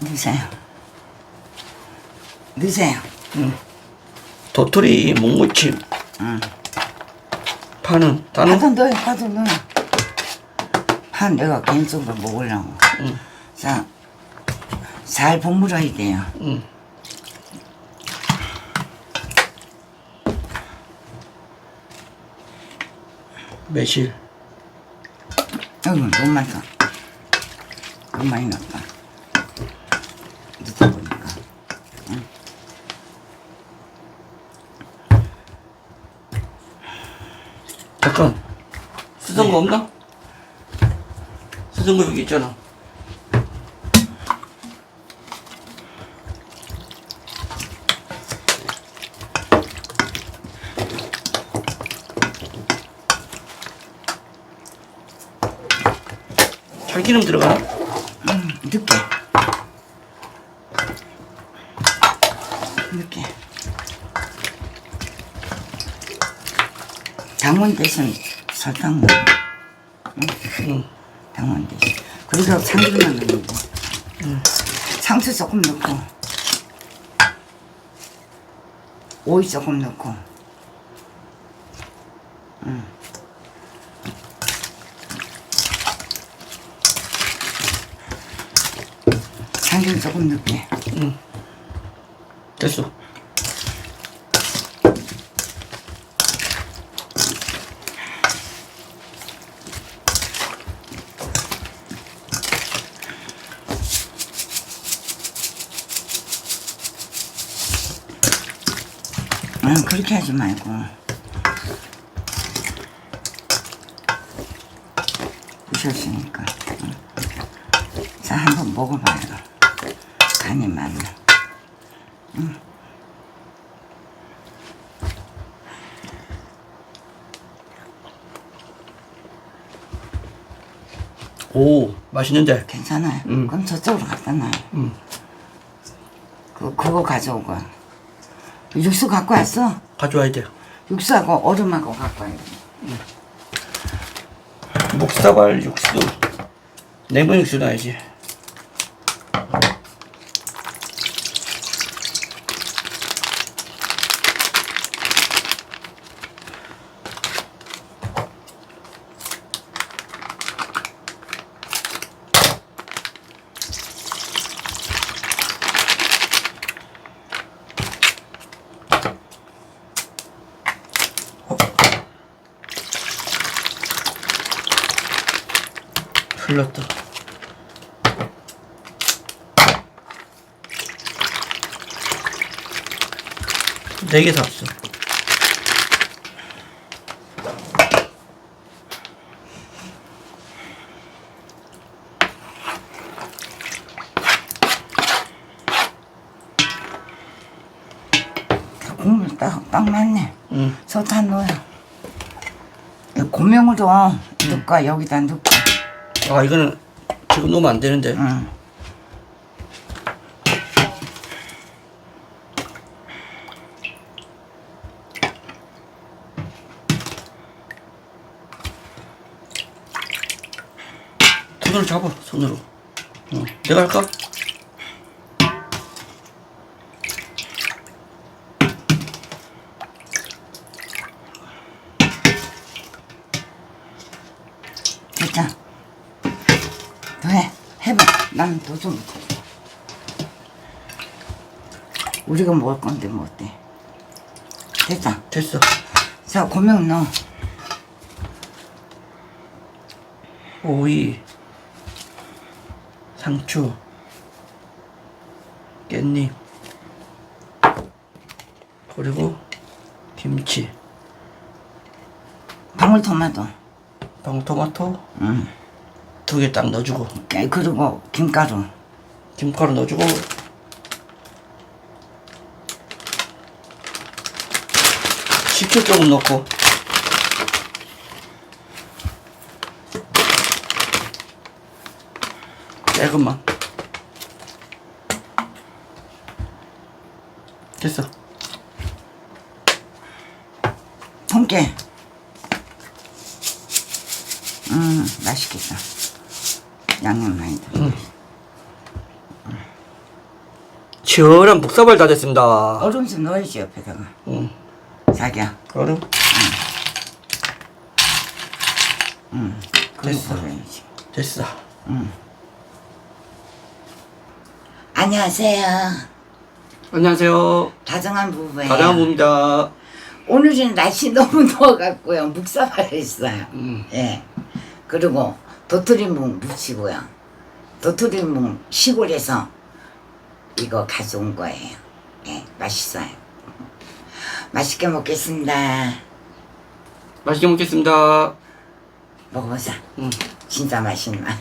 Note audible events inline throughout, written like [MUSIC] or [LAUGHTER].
넣으세요. 넣으세요. 도토리 묵무침 응. 파는 따는 파도 넣어요, 파도 넣어. 파 내가 개인적으로 먹으려고. 응. 자, 잘 버무려야 돼요. 응. 매실 아이고, 너무 많다. 너무 많이 넣었다 보니까. 잠깐 쓰던 거 없나? 거 여기 있잖아 참기름 들어가나? 음, 늦게. 늦게. 당원 대신 설탕 넣어. 응. 당원 대신. 그리고 참기름만 넣는 거. 상추 조금 넣고. 오이 조금 넣고. 참기름 조금 넣게. 됐어 아, 그렇게 하지 말고. 부셨으니까. 응. 자, 한번 먹어봐요. 간이 맞나. 오 맛있는데 괜찮아요. 응. 그럼 저쪽으로 갖다 놔요. 응. 그, 그거 가져오고. 육수 갖고 왔어? 가져와야 돼 육수하고 얼음하고 갖고 와야 돼. 묵사발 육수 냉면 육수 넣어야지 흘렀다 네 개 샀어 국물 딱, 딱 맞네. 응. 설탕 넣어요. 이 고명으로 넣을까, 여기다 넣을까. 아 이거는 지금 넣으면 안 되는데 응. 손으로 잡아 손으로 응. 내가 할까? 됐다. 더 해. 해봐. 나는 더좀 우리가 먹을 건데 뭐 어때? 됐다. 됐어 자, 고명 넣어. 오이 상추 깻잎 그리고 김치 방울토마토. 방울토마토 응. 두 개 딱 넣어주고 깨- 그리고 김가루. 김가루 넣어주고 식초 조금 넣고 조금만 됐어 통깨. 음, 맛있겠다. 양념 많이 들어. 응. 시원한 묵사발 다 됐습니다. 얼음 좀 넣어야지 옆에다가 응. 자기야 얼음. 그래서 됐어. 넣어야지 됐어. 안녕하세요 안녕하세요. 다정한 부부예요 가장부입니다. 오늘은 날씨 [LAUGHS] 너무 더워갖고요 묵사발 했어요 음. 예 그리고 도토리묵 무치고요. 도토리묵 시골에서 이거 가져온 거예요. 예 맛있어요. 맛있게 먹겠습니다. 맛있게 먹겠습니다. 먹어보자. 음. 진짜 맛있나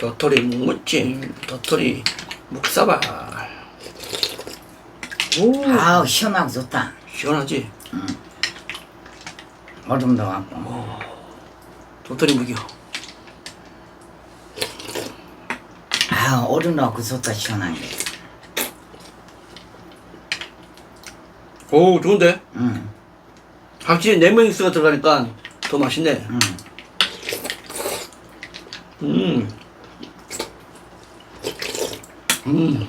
도토리 묵무침, 도토리 묵사발. 오. 아우 시원하고 좋다 시원하지? 얼음 넣어갖고 도토리 묵이요. 아 얼음 넣고 좋다 시원하게 오, 좋은데? 응 확실히 네모육수가 들어가니까 더 맛있네. 응. 음. 음.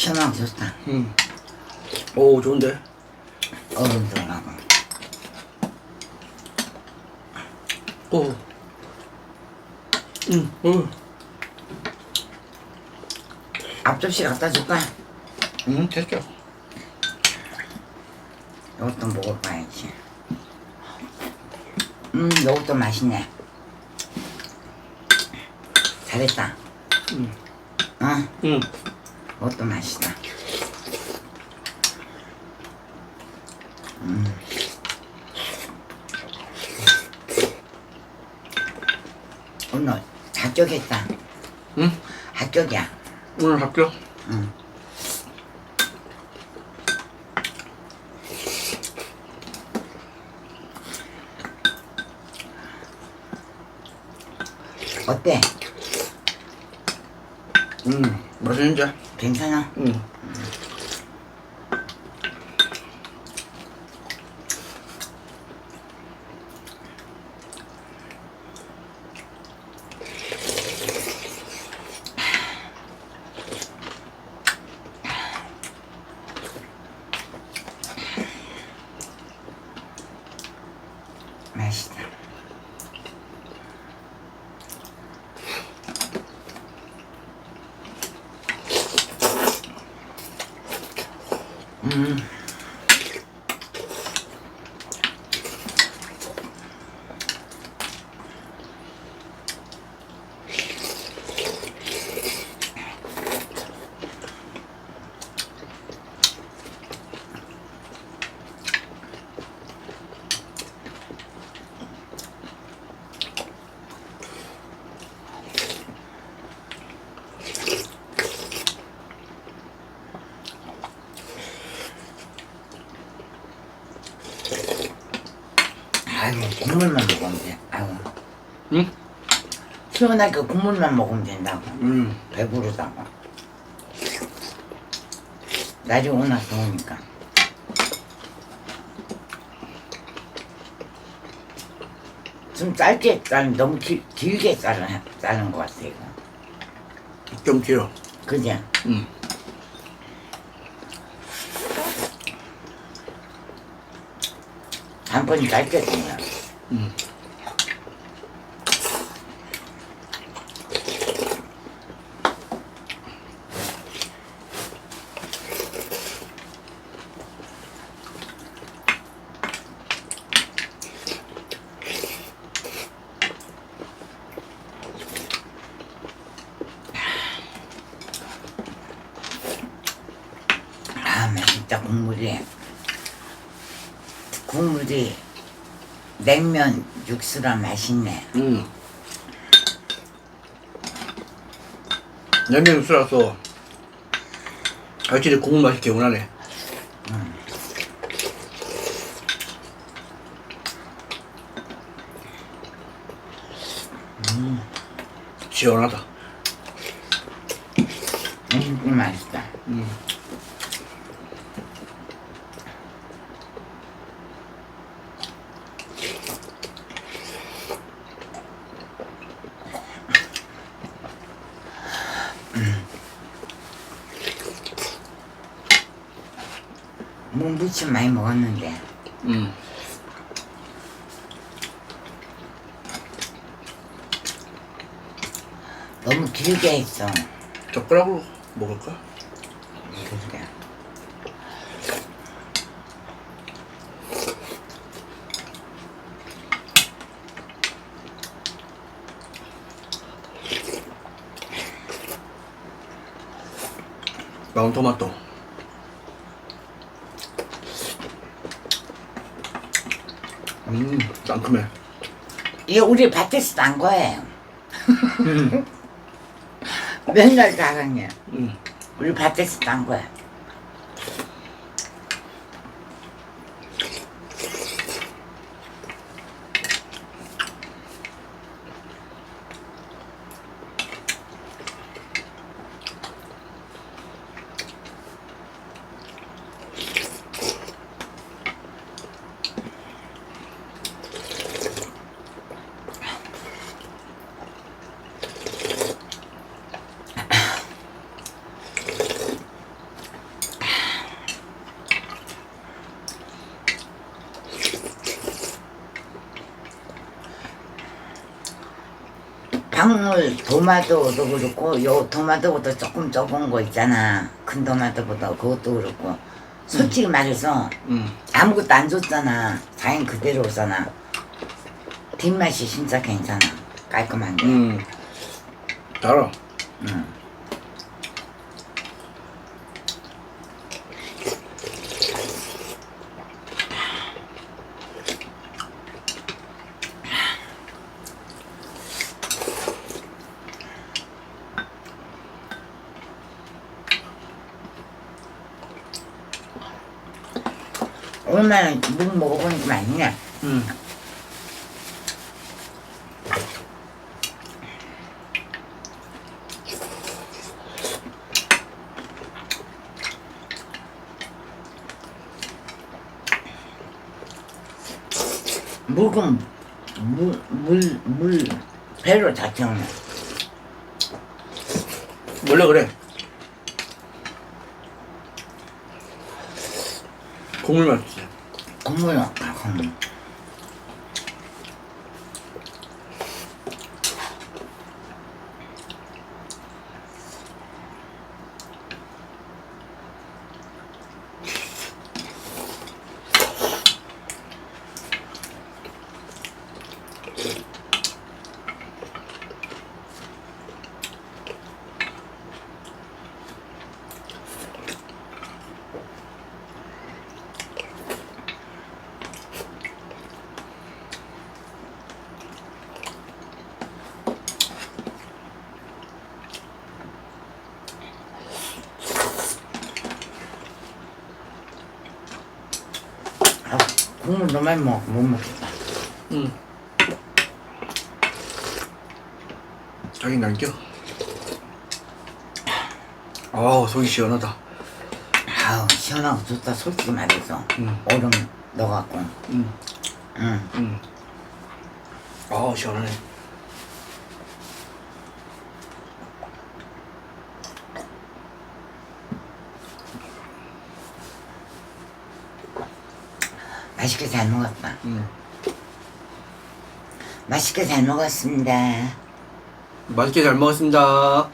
시원하고 좋다 음. 오, 좋은데? 얼음 들어가고 오. 음, 오. 앞접시 갖다 줄까? 음, 됐죠. 이것도 먹어봐야지 음 이것도 맛있네 잘했다 음. 어 음. 이것도 맛있다 음. 오늘 합격했다 음. 합격이야 오늘 합격. 응. 어때? 음, 맛있는데? 괜찮아? 음. 맛있다. 음. 아이고 국물만 먹으면 돼. 아이고 음? 시원하게 국물만 먹으면 된다고. 음. 배부르다고. 날이 워낙 더우니까. 좀 짧게 자른 너무 길, 길게 자른 자른 것 같아 이거. 좀 길어. 그지? 음. 짧게 되냐? 음. 국물이. 국물이 냉면 육수라 맛있네. 음. 냉면 육수라서 확실히 국물 맛이 개운하네. 시원하다. 음, 맛있다. 음. 뭐 무침 많이 먹었는데 음. 너무 길게 했어. 젓가락으로 먹을까? 그래. 마운토마토. 음, 상큼해. 이게 우리 밭에서 딴 거예요. [LAUGHS] 맨날 다강해. 음. 우리 밭에서 딴 거야. 방울 도마도도 그렇고 요 도마도보다 조금 적은 거 있잖아. 큰 도마도보다 그것도 그렇고. 솔직히 말해서 음. 아무것도 안 줬잖아. 자연 그대로잖아. 뒷맛이 진짜 괜찮아. 깔끔한 게. 음. 달아. 응. 얼마나 묵 먹어보니까 맛있냐? 음. 묵은 물, 물, 물 배로 다 채우네. 원래 그래. 국물 맛있지. 국물 넣을까, 국 국물 너무 많이 먹, 못 먹겠다. 음. 자기 남겨. 아우 속이 시원하다. 아우, 시원하고 좋다, 솔직히 말해서. 음. 얼음 넣어갖고. 음. 응. 음. 아우 시원하네. 맛있게 잘 먹었다. 음. 맛있게 잘 먹었습니다. 맛있게 잘 먹었습니다.